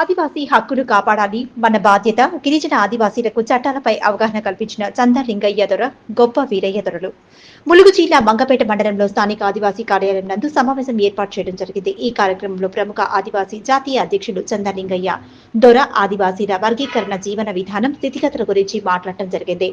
ఆదివాసీ హక్కులు కాపాడాలి మన బాధ్యత. గిరిజన ఆదివాసీలకు చట్టాలపై అవగాహన కల్పించిన చందలింగయ్య దొర గొప్ప వీరయ్య దొరలు. ములుగు జిల్లా మంగపేట మండలంలో స్థానిక ఆదివాసీ కార్యాలయం నందు సమావేశం ఏర్పాటు చేయడం జరిగింది. ఈ కార్యక్రమంలో ప్రముఖ ఆదివాసీ జాతీయ అధ్యక్షులు చందలింగయ్య దొర ఆదివాసీల వర్గీకరణ జీవన విధానం స్థితిగతుల గురించి మాట్లాడటం జరిగింది.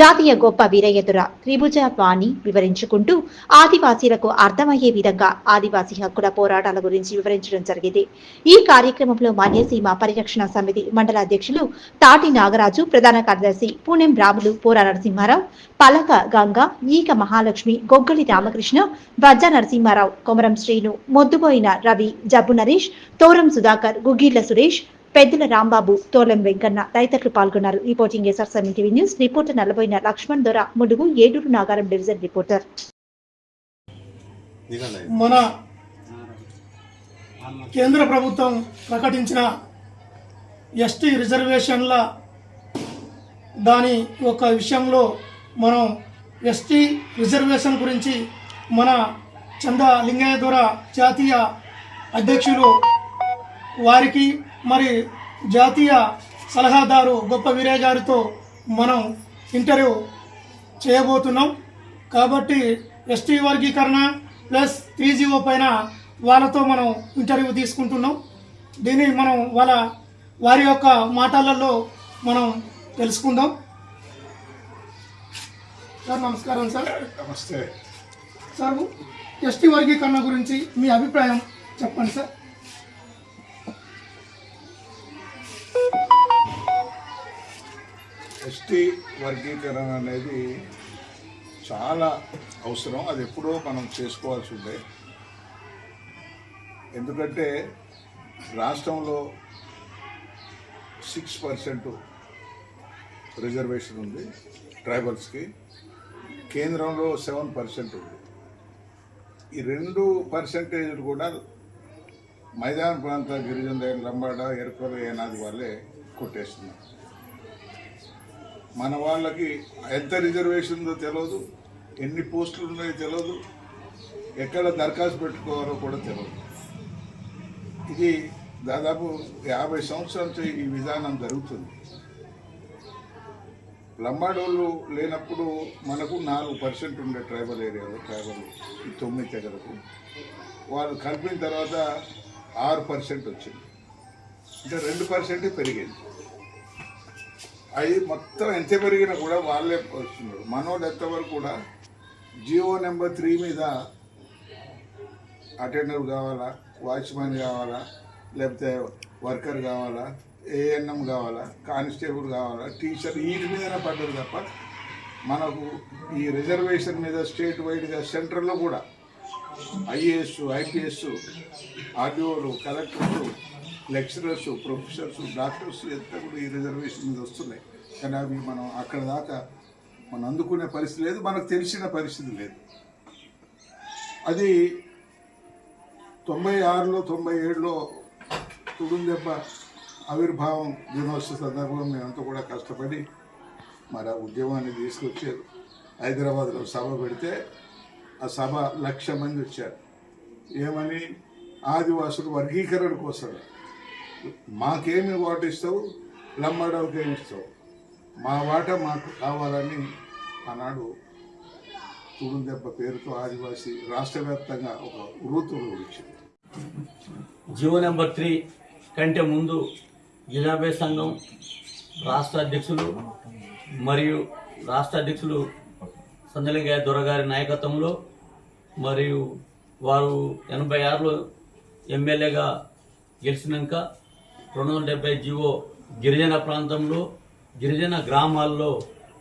జాతీయ గొప్ప వీరయ్య దొర త్రిభుజ వాణి వివరించుకుంటూ ఆదివాసీలకు అర్థమయ్యే విధంగా ఆదివాసీ హక్కుల పోరాటాల గురించి వివరించడం జరిగింది. ఈ కార్యక్రమంలో రాయలసీమ పరిరక్షణ సమితి మండల అధ్యక్షులు తాటి నాగరాజు ప్రధాన కార్యదర్శి పూణెం రాములు పోరా నరసింహారావు పలక గంగ ఈక మహాలక్ష్మి గొగ్గలి రామకృష్ణ వజ్జ నరసింహారావు కొమరం శ్రీను మొద్దుపోయిన రవి జబ్బు నరేష్ తోరం సుధాకర్ గుగ్గిళ్ళ సురేష్ పెద్దల రాంబాబు తోలం వెంకన్న తదితరులు పాల్గొన్నారు. Reporting SR seven TV news reporter Nalaboina Laxman దొర ముడుగు ఏడూరు నాగారం డివిజన్ రిపోర్టర్. మన కేంద్ర ప్రభుత్వం ప్రకటించిన ఎస్టీ రిజర్వేషన్ల దాని యొక్క విషయంలో మనం ఎస్టీ రిజర్వేషన్ గురించి మన చంద లింగయ్య ద్వారా జాతీయ అధ్యక్షులు వారికి మరి జాతీయ సలహాదారు గొప్ప వీరయ్య గారితో మనం ఇంటర్వ్యూ చేయబోతున్నాం. కాబట్టి ఎస్టీ వర్గీకరణ ప్లస్ త్రీ జీవో పైన వాళ్ళతో మనం ఇంటర్వ్యూ తీసుకుంటున్నాం. దీన్ని మనం వాళ్ళ వారి యొక్క మాటలలో మనం తెలుసుకుందాం. సార్ నమస్కారం సార్. నమస్తే. సార్ ఎస్టీ వర్గీకరణ గురించి మీ అభిప్రాయం చెప్పండి సార్. ఎస్టీ వర్గీకరణ అనేది చాలా అవసరం. అది ఎప్పుడో మనం చేసుకోవాల్సి ఉండే ఎందుకంటే రాష్ట్రంలో సిక్స్ పర్సెంట్ రిజర్వేషన్ ఉంది ట్రైబల్స్కి. కేంద్రంలో సెవెన్ పర్సెంట్ ఉంది. ఈ రెండు పర్సెంటేజ్లు కూడా మైదాన ప్రాంత గిరిజన లంబాడ ఎరుకలు ఏనాది వాళ్ళే కొట్టేస్తున్నారు. మన వాళ్ళకి ఎంత రిజర్వేషన్ ఉందో తెలియదు ఎన్ని పోస్టులు ఉన్నాయో తెలియదు ఎక్కడ దరఖాస్తు పెట్టుకోవాలో కూడా తెలియదు ఇది దాదాపు యాభై సంవత్సరాల నుంచి ఈ విధానం జరుగుతుంది. లంబాడోళ్ళు లేనప్పుడు మనకు నాలుగు పర్సెంట్ ఉండే ట్రైబల్ ఏరియాలో ట్రైబల్ ఈ తొమ్మిది తెగలకు. వాళ్ళు కలిపిన తర్వాత ఆరు పర్సెంట్ వచ్చింది. అంటే రెండు పర్సెంట్ పెరిగింది. అది మొత్తం ఎంత పెరిగినా కూడా వాళ్ళే వస్తున్నారు. మనోళ్ళు ఎంతవరకు కూడా జియో నెంబర్ త్రీ మీద అటెండర్ కావాలా? వాచ్మెన్ కావాలా? లేకపోతే వర్కర్ కావాలా? ఏఎన్ఎం కావాలా? కానిస్టేబుల్ కావాలా? టీచర్ వీటి మీదనే పడ్డది తప్ప మనకు ఈ రిజర్వేషన్ మీద స్టేట్ వైడ్గా సెంట్రల్లో కూడా ఐఏఎస్ ఐపీఎస్ ఆర్డీఓలు కలెక్టర్లు లెక్చరర్స్ ప్రొఫెసర్స్ డాక్టర్స్ ఎంత కూడా ఈ రిజర్వేషన్ మీద వస్తున్నాయి. కానీ అవి మనం అక్కడ దాకా మనం అందుకునే పరిస్థితి లేదు మనకు తెలిసిన పరిస్థితి లేదు. అది తొంభై ఆరులో తొంభై ఏడులో తుడుందెబ్బ ఆవిర్భావం దినోత్సవ సందర్భంలో మేమంతా కూడా కష్టపడి మరి ఆ ఉద్యమాన్ని తీసుకొచ్చారు. హైదరాబాద్లో సభ పెడితే ఆ సభ లక్ష మంది వచ్చారు. ఏమని? ఆదివాసులు వర్గీకరణ కోసం. మాకేమి వాటిస్తావు ఇస్తావు? లంబాడోళ్ళకి ఏమి ఇస్తావు. మా వాట మాకు కావాలని ఆనాడు తుడుందెబ్బ పేరుతో ఆదివాసీ రాష్ట్ర వ్యాప్తంగా ఒక వృత్తులు ఇచ్చింది జియో నెంబర్ త్రీ కంటే ముందు జినాబే సంఘం రాష్ట్ర అధ్యక్షులు మరియు రాష్ట్ర అధ్యక్షులు సందలింగయ్య దొరగారి నాయకత్వంలో మరియు వారు ఎనభై ఆరులో ఎమ్మెల్యేగా గెలిచినాక రెండు వందల డెబ్బై జీవో గిరిజన ప్రాంతంలో గిరిజన గ్రామాల్లో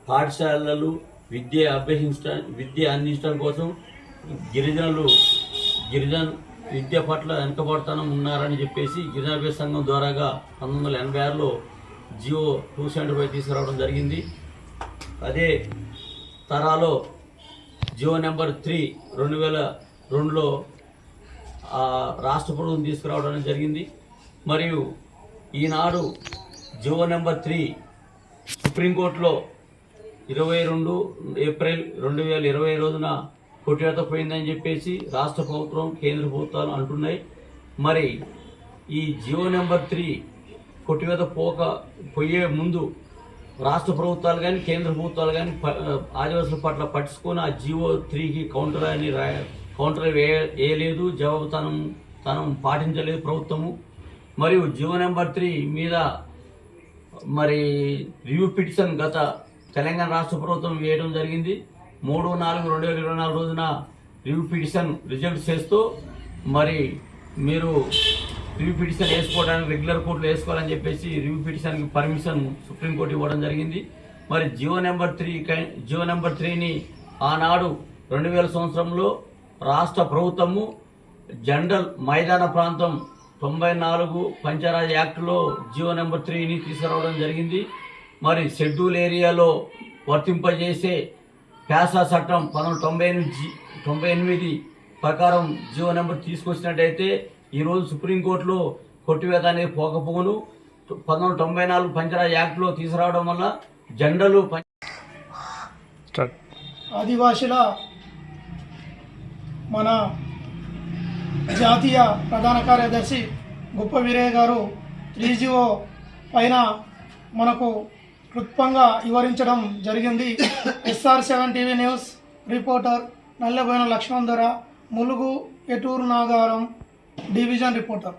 పాఠశాలలు విద్య అభ్యసించ విద్య అందించడం కోసం గిరిజనులు గిరిజన విద్య పట్ల వెనుకబడతనం ఉన్నారని చెప్పేసి గిరిజన సంఘం ద్వారాగా పంతొమ్మిది వందల ఎనభై ఆరులో జియో టూ సెవెంటీ ఫైవ్ తీసుకురావడం జరిగింది. అదే తరాలో జియో నెంబర్ త్రీ రెండు వేల రెండులో రాష్ట్ర ప్రభుత్వం తీసుకురావడం జరిగింది. మరియు ఈనాడు జియో నెంబర్ త్రీ సుప్రీంకోర్టులో ఇరవై రెండు ఏప్రిల్ రెండు వేల ఇరవై రోజున కొట్టివేత పోయిందని చెప్పేసి రాష్ట్ర ప్రభుత్వం కేంద్ర ప్రభుత్వాలు అంటున్నాయి. మరి ఈ జియో నెంబర్ త్రీ కొట్టివేత పోక పోయే ముందు రాష్ట్ర ప్రభుత్వాలు కానీ కేంద్ర ప్రభుత్వాలు కానీ ఆదివాసుల పట్ల పట్టించుకొని ఆ జియో త్రీకి కౌంటర్ అని రా కౌంటర్ వే వేయలేదు. జవాబుతనం తనం పాటించలేదు ప్రభుత్వము. మరియు జియో నెంబర్ త్రీ మీద మరి రివ్యూ పిటిషన్ గత తెలంగాణ రాష్ట్ర ప్రభుత్వం వేయడం జరిగింది. మూడు నాలుగు రెండు వేల ఇరవై నాలుగు రోజున రివ్యూ పిటిషన్ రిజల్ట్ చేస్తూ మరి మీరు రివ్యూ పిటిషన్ వేసుకోవడానికి రెగ్యులర్ కోర్టులో వేసుకోవాలని చెప్పేసి రివ్యూ పిటిషన్కి పర్మిషన్ సుప్రీంకోర్టు ఇవ్వడం జరిగింది. మరి జియో నెంబర్ త్రీ కై- జియో నెంబర్ త్రీని ఆనాడు రెండు వేల సంవత్సరంలో రాష్ట్ర ప్రభుత్వము జనరల్ మైదాన ప్రాంతం తొంభై నాలుగు పంచరాజ్ యాక్ట్లో జియో నెంబర్ త్రీని తీసుకురావడం జరిగింది. మరి షెడ్యూల్ ఏరియాలో వర్తింపజేసే ప్యాసా చట్టం పంతొమ్మిది తొంభై ఎనిమిది తొంభై ఎనిమిది ప్రకారం జియో నెంబర్ తీసుకొచ్చినట్టయితే ఈరోజు సుప్రీంకోర్టులో కొట్టివేత అనేది పోకపోను పంతొమ్మిది తొంభై నాలుగు పంచాయరాజ్ యాక్ట్లో తీసుకురావడం వల్ల జనరల్ పం- ఆదివాసుల మన జాతీయ ప్రధాన కార్యదర్శి గొప్ప వీరయ్య గారు త్రీ జీవో పైన మనకు క్లుప్తంగా వివరించడం జరిగింది. SR seven TV news reporter Nallaboina Laxman ధర ములుగు ఎటూరు నాగారం డివిజన్ రిపోర్టర్.